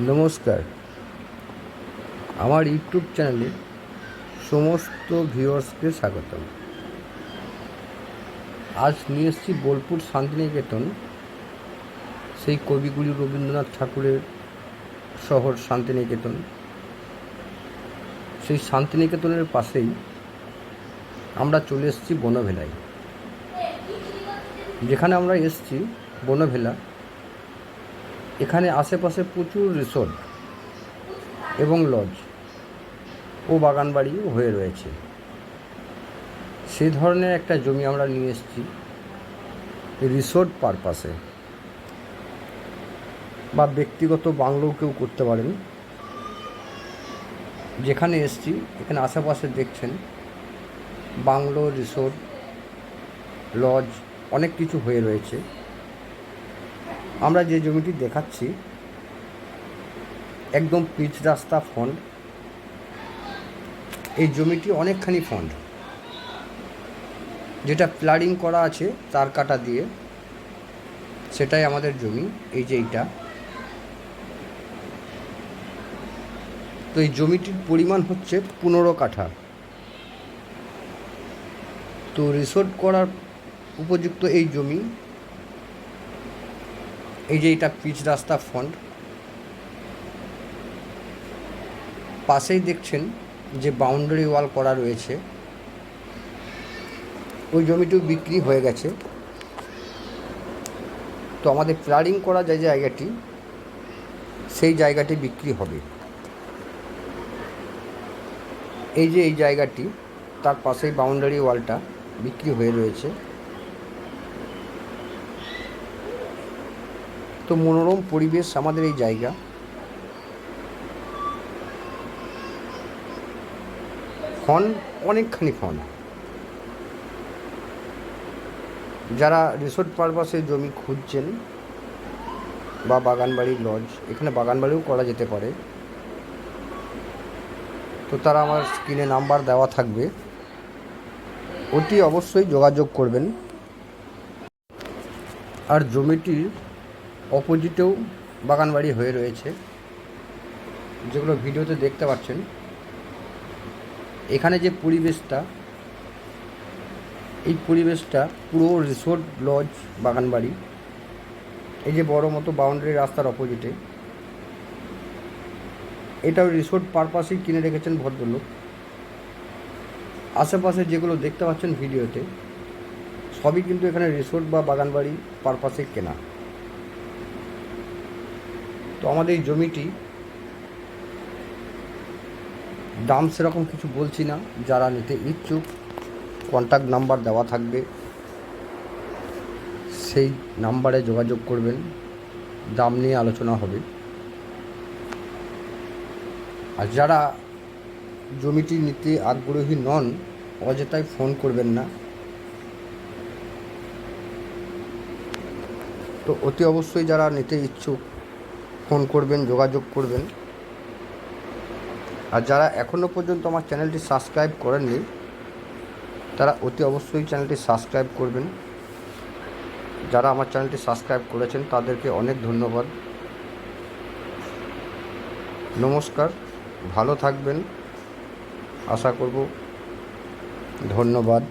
নমস্কার। আমার ইউটিউব চ্যানেলে সমস্ত ভিউয়ার্সকে স্বাগতম। আজ নিয়ে এসেছি বোলপুর শান্তিনিকেতন, সেই কবিগুরু রবীন্দ্রনাথ ঠাকুরের শহর শান্তিনিকেতন। সেই শান্তিনিকেতনের পাশেই আমরা চলে এসেছি বনভেলায়। যেখানে আমরা এসেছি বনভেলা এখানে আশেপাশে প্রচুর রিসোর্ট এবং লজ ও বাগানবাড়িও হয়ে রয়েছে। সেই ধরনের একটা জমি আমরা নিয়ে এসেছি রিসোর্ট পারপাসে। বা ব্যক্তিগত বাংলো কেউ করতে পারেন। যেখানে এসছি, এখানে আশেপাশে দেখছেন বাংলো, রিসোর্ট, লজ অনেক কিছু হয়ে রয়েছে। আমরা যে জমিটি দেখাচ্ছি, একদম পিচ রাস্তা ফন্ড এই জমিটি অনেকখানি ফন্ড যেটা প্লারিং করা আছে তার কাটা দিয়ে, সেটাই আমাদের জমি, এই যে এইটা। তো এই জমিটির পরিমাণ হচ্ছে পনেরো কাঠা। তো রিসোর্ট করার উপযুক্ত এই জমি এই যে এটা পিচ রাস্তা ফন্ট পাশেই দেখছেন যে বাউন্ডারি ওয়াল করা রয়েছে। ওই জমিটিও বিক্রি হয়ে গেছে। তো আমাদের প্লারিং করা যে জায়গাটি, সেই জায়গাটি বিক্রি হবে। এই যে এই জায়গাটি, তার পাশেই বাউন্ডারি ওয়ালটা বিক্রি হয়ে রয়েছে। তো মনোরম পরিবেশ আমাদের এই জায়গা। ফন অনেকখানি ফন যারা রিসোর্ট পারপাসে জমি খুঁজছেন বা বাগানবাড়ি লজ এখানে বাগানবাড়িও করা যেতে পারে। তো তারা আমার স্ক্রিনে নাম্বার দেওয়া থাকবে। অতি অবশ্যই যোগাযোগ করবেন। আর জমিটির অপোজিটেও বাগানবাড়ি হয়ে রয়েছে। যেগুলো ভিডিওতে দেখতে পাচ্ছেন। এখানে যে পরিবেশটা, এই পরিবেশটা পুরো রিসোর্ট, লজ, বাগানবাড়ি। এই যে বড় মতো বাউন্ডারি রাস্তার অপোজিটে। এটাও রিসোর্ট পারপাসেই কিনে রেখেছেন ভদ্রলোক। আশেপাশে যেগুলো দেখতে পাচ্ছেন ভিডিওতে, সবই কিন্তু এখানে রিসোর্ট বা বাগানবাড়ি পারপাসে কেনা। তো আমাদের এই জমিটি দাম সেরকম কিছু বলছি না, যারা নিতে ইচ্ছুক কন্ট্যাক্ট নাম্বার দেওয়া থাকবে। সেই নাম্বারে যোগাযোগ করবেন, দাম নিয়ে আলোচনা হবে। আর যারা জমিটি নিতে আগ্রহী নন অযথায় ফোন করবেন না। তো অতি অবশ্যই যারা নিতে ইচ্ছুক ফোন করবেন, যোগাযোগ করবেন। আর যারা এখনও পর্যন্ত আমার চ্যানেলটি সাবস্ক্রাইব করেননি, তারা অতি অবশ্যই চ্যানেলটি সাবস্ক্রাইব করবেন। যারা আমার চ্যানেলটি সাবস্ক্রাইব করেছেন, তাদেরকে অনেক ধন্যবাদ। নমস্কার, ভালো থাকবেন। আশা করব ধন্যবাদ।